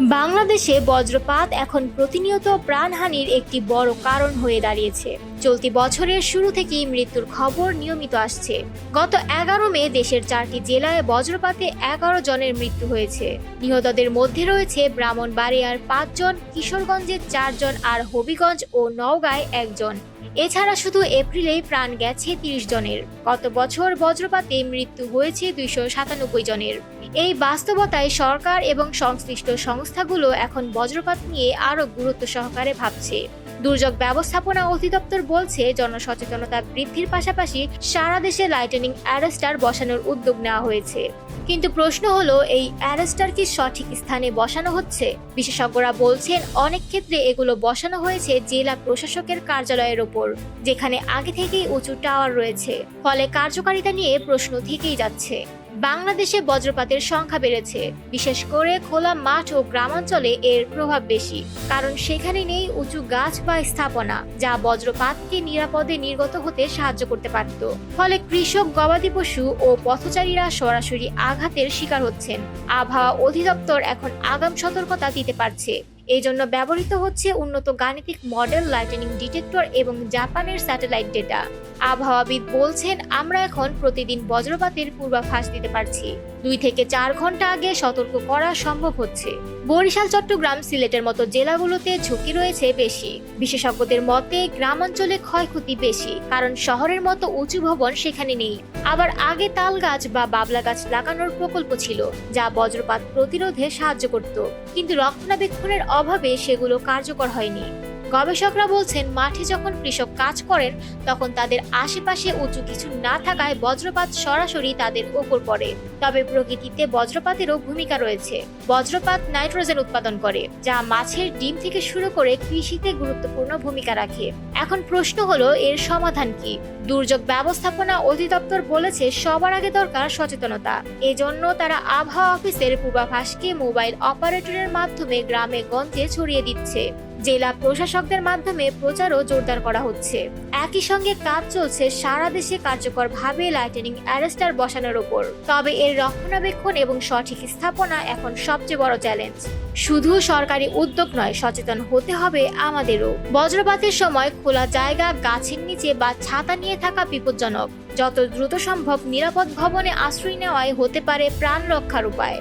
বাংলাদেশে বজ্রপাত এখন প্রতিনিয়ত প্রাণহানির একটি বড় কারণ হয়ে দাঁড়িয়েছে। চলতি বছরের শুরু থেকেই মৃত্যুর খবর নিয়মিত আসছে। গত এগারো মে দেশের চারটি জেলায় বজ্রপাতে এগারো জনের মৃত্যু হয়েছে। নিহতদের মধ্যে রয়েছে ব্রাহ্মণবাড়িয়ার পাঁচজন, কিশোরগঞ্জের চারজন আর হবিগঞ্জ ও নওগাঁয় একজন। এছাড়া শুধু এপ্রিলেই প্রাণ গেছে তিরিশ জনের। গত বছর বজ্রপাতে মৃত্যু হয়েছে দুইশো সাতানব্বই জনের। এই বাস্তবতায় সরকার এবং সংশ্লিষ্ট সংস্থাগুলো এখন বজ্রপাত নিয়ে আরও গুরুত্ব সহকারে ভাবছে। দুর্যোগ ব্যবস্থাপনা অধিদপ্তর বলছে, জনসচেতনতা বৃদ্ধির পাশাপাশি সারা দেশে লাইটেনিং অ্যারেস্টার বসানোর উদ্যোগ নেওয়া হয়েছে। কিন্তু প্রশ্ন হলো, এই অ্যারেস্টার কি সঠিক স্থানে বসানো হচ্ছে? বিশেষজ্ঞরা বলছেন, অনেক ক্ষেত্রে এগুলো বসানো হয়েছে জেলা প্রশাসকের কার্যালয়ের ওপর, যেখানে আগে থেকেই উঁচু টাওয়ার রয়েছে। ফলে কার্যকারিতা নিয়ে প্রশ্ন থেকেই যাচ্ছে। বাংলাদেশে বজ্রপাতের সংখ্যা বেড়েছে। বিশেষ করে খোলা মাঠ ও গ্রামাঞ্চলে এর প্রভাব বেশি, কারণ সেখানে নেই উঁচু গাছ বা স্থাপনা, যা বজ্রপাতকে নিরাপদে নির্গত হতে সাহায্য করতে পারত। ফলে কৃষক, গবাদি পশু ও পথচারীরা সরাসরি আঘাতের শিকার হচ্ছেন। আবহাওয়া অধিদপ্তর এখন আগাম সতর্কতা দিতে পারছে। এই জন্য ব্যবহৃত হচ্ছে উন্নত গাণিতিক মডেল লাইটেনিং ডিটেক্টর এবং জাপানের স্যাটেলাইট ডেটা আবহাওয়াবিদ বলছেন, আমরা এখন প্রতিদিন বজ্রপাতের পূর্বাভাস দিতে পারছি। দুই থেকে চার ঘণ্টা আগে সতর্ক করা সম্ভব হচ্ছে। বরিশাল, চট্টগ্রাম, সিলেটের মতো জেলাগুলোতে ঝুঁকি রয়েছে বেশি। বিশেষজ্ঞদের মতে, গ্রামাঞ্চলে ক্ষয়ক্ষতি বেশি, কারণ শহরের মতো উঁচু ভবন সেখানে নেই। আবার আগে তাল গাছ বা বাবলা গাছ লাগানোর প্রকল্প ছিল, যা বজ্রপাত প্রতিরোধে সাহায্য করত। কিন্তু রক্ষণাবেক্ষণের অভাবে সেগুলো কার্যকর হয়নি। গবেষকরা বলছেন, মাঠে যখন কৃষক কাজ করেন, তখন তাদের আশেপাশে উঁচু কিছু না থাকায় বজ্রপাত সরাসরি তাদের ওপর পড়ে। তবে প্রকৃতিতে বজ্রপাতেরও ভূমিকা রয়েছে। বজ্রপাত নাইট্রোজেন উৎপাদন করে, যা মাছের ডিম থেকে শুরু করে কৃষিতে গুরুত্বপূর্ণ ভূমিকা রাখে। এখন প্রশ্ন হলো, এর সমাধান কি? দুর্যোগ ব্যবস্থাপনা অধিদপ্তর বলেছে, সবার আগে দরকার সচেতনতা। এজন্য তারা আবহাওয়া অফিসের পূর্বাভাসকে মোবাইল অপারেটরের মাধ্যমে গ্রামে গঞ্জে ছড়িয়ে দিচ্ছে। জেলা প্রশাসকদের মাধ্যমে প্রচারও জোরদার করা হচ্ছে। একই সঙ্গে কাজ চলছে সারা দেশে কার্যকরভাবে লাইটেনিং অ্যারেস্টার বসানোর ওপর। তবে এর রক্ষণাবেক্ষণ এবং সঠিক স্থাপনা এখন সবচেয়ে বড় চ্যালেঞ্জ শুধু সরকারি উদ্যোগ নয়, সচেতন হতে হবে আমাদেরও। বজ্রপাতের সময় খোলা জায়গা, গাছের নিচে বা ছাতা নিয়ে থাকা বিপজ্জনক। যত দ্রুত সম্ভব নিরাপদ ভবনে আশ্রয় নেওয়াই হতে পারে প্রাণ রক্ষার উপায়।